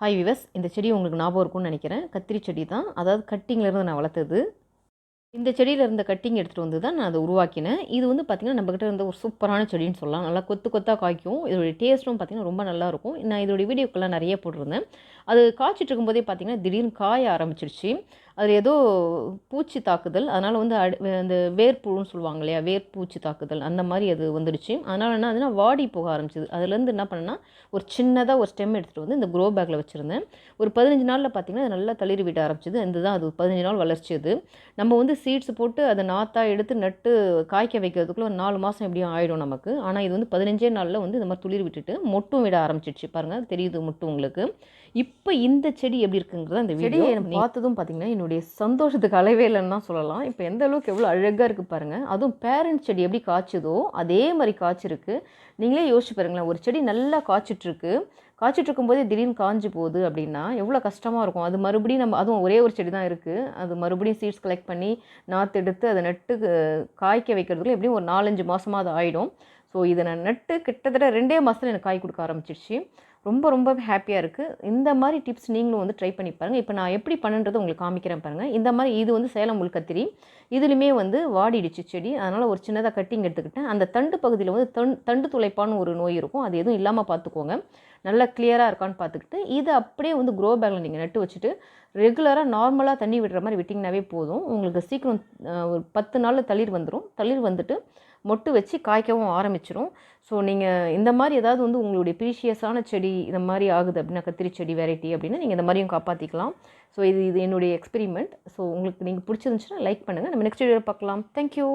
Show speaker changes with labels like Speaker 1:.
Speaker 1: Hi விவஸ் இந்த செடி உங்களுக்கு ஞாபகம் இருக்கும்னு நினைக்கிறேன். கத்திரி செடி தான். அதாவது கட்டிங்லேருந்து நான் வளர்த்தது. இந்த செடியில் இருந்த கட்டிங் எடுத்துகிட்டு வந்து தான் நான் அதை உருவாக்கினேன். இது வந்து பார்த்திங்கன்னா நம்மக்கிட்ட இருந்த ஒரு சூப்பரான செடின்னு சொல்லலாம். நல்லா கொத்து கொத்தாக காய்க்கும். இதோடைய டேஸ்ட்டும் பார்த்திங்கன்னா ரொம்ப நல்லாயிருக்கும் நான் இதோடைய வீடியோக்கெல்லாம் நிறைய போட்டிருந்தேன். அது காய்ச்சிட்டு இருக்கும்போதே பார்த்திங்கன்னா திடீர்னு காய ஆரம்பிச்சிருச்சு. அதில் ஏதோ பூச்சி தாக்குதல். அதனால் வந்து அடு அந்த வேர்ப்புழுன்னு சொல்லுவாங்க இல்லையா? வேர்ப்பூச்சி தாக்குதல். அந்த மாதிரி அது வந்துடுச்சு. அதனால் என்ன ஆச்சுன்னா வாடி போக ஆரம்பிச்சிது. அதுலேருந்து என்ன பண்ணேன்னா ஒரு சின்னதாக ஒரு ஸ்டெம் எடுத்துகிட்டு வந்து இந்த க்ரோ பேக்கில் வச்சுருந்தேன். ஒரு பதினஞ்சு நாளில் பார்த்திங்கன்னா அது நல்லா தளிர் விட ஆரம்பிச்சிது. இந்த தான் அது பதினஞ்சு நாள் வளர்ச்சி அது. நம்ம வந்து சீட்ஸ் போட்டு அதை நாத்தா எடுத்து நட்டு காய்க்க வைக்கிறதுக்குள்ள ஒரு நாலு மாதம் எப்படியும் ஆகிடும் நமக்கு. ஆனால் இது வந்து பதினஞ்சே நாளில் வந்து இந்த மாதிரி துளிர் விட்டுட்டு மொட்டும் விட ஆரம்பிச்சிடுச்சு. பாருங்கள் தெரியுது மொட்டும் உங்களுக்கு. இப்போ இந்த செடி எப்படி இருக்குங்கிறத அந்த வீடியோ பார்த்ததும் பார்த்தீங்கன்னா அதனுடைய சந்தோஷத்துக்கு அளவே இல்லைன்னு தான் சொல்லலாம். இப்போ எந்த அளவுக்கு எவ்வளோ அழகாக இருக்குது பாருங்கள் அதுவும் பேரண்ட் செடி எப்படி காய்ச்சதோ அதே மாதிரி காய்ச்சிருக்கு. நீங்களே யோசிச்சு பாருங்களேன். ஒரு செடி நல்லா காய்ச்சிட்ருக்கு காய்ச்சிட்டு இருக்கும்போதே திடீர்னு காஞ்சு போகுது அப்படின்னா எவ்வளோ கஷ்டமாக இருக்கும். அது மறுபடியும் நம்ம அதுவும் ஒரே ஒரு செடி தான் இருக்குது அது மறுபடியும் சீட்ஸ் கலெக்ட் பண்ணி நாற்று எடுத்து அதை நட்டு காய்க்க வைக்கிறதுக்குள்ள எப்படியும் ஒரு நாலஞ்சு மாதமாக அது ஆகிடும் ஸோ இதை நான் நட்டு கிட்டத்தட்ட ரெண்டே மாதத்தில் எனக்கு காய் கொடுக்க ஆரம்பிச்சிருச்சு. ரொம்ப ரொம்ப ஹாப்பியாக இருக்குது இந்த மாதிரி டிப்ஸ் நீங்களும் வந்து ட்ரை பண்ணி பாருங்கள் இப்போ நான் எப்படி பண்ணுன்றது உங்களுக்கு காமிக்கிறேன் பாருங்கள் இந்த மாதிரி இது வந்து சேலம் உள்கத்திரி இதுலையுமே வந்து வாடிடுச்சு செடி. அதனால் ஒரு சின்னதாக கட்டிங் எடுத்துக்கிட்டேன். அந்த தண்டு பகுதியில் வந்து தண் தண்டு துளைப்பான்னு ஒரு நோய் இருக்கும். அது எதுவும் இல்லாமல் பார்த்துக்கோங்க நல்லா கிளியராக இருக்கான்னு பார்த்துக்கிட்டு இதை அப்படியே வந்து க்ரோ பேக்கில் நீங்கள் நட்டு வச்சுட்டு ரெகுலராக நார்மலாக தண்ணி விடுற மாதிரி விட்டிங்கனாவே போதும். உங்களுக்கு சீக்கிரம் ஒரு பத்து நாளில் தளிர் வந்துடும் தளிர் வந்துட்டு மொட்டு வச்சு காய்க்கவும் ஆரம்பிச்சிரும். ஸோ நீங்கள் இந்த மாதிரி ஏதாவது வந்து உங்களுடைய ப்ரீஷியஸான செடி இந்த மாதிரி ஆகுது அப்படின்னா கத்திரி செடி வெரைட்டி அப்படின்னா நீங்கள் இந்த மாதிரியும் காப்பாற்றிக்கலாம் ஸோ இது இது என்னுடைய எக்ஸ்பெரிமெண்ட் ஸோ உங்களுக்கு நீங்கள் பிடிச்சிருந்துச்சுன்னா லைக் பண்ணுங்கள் நம்ம நெக்ஸ்ட் வீடியோ பார்க்கலாம். தேங்க்யூ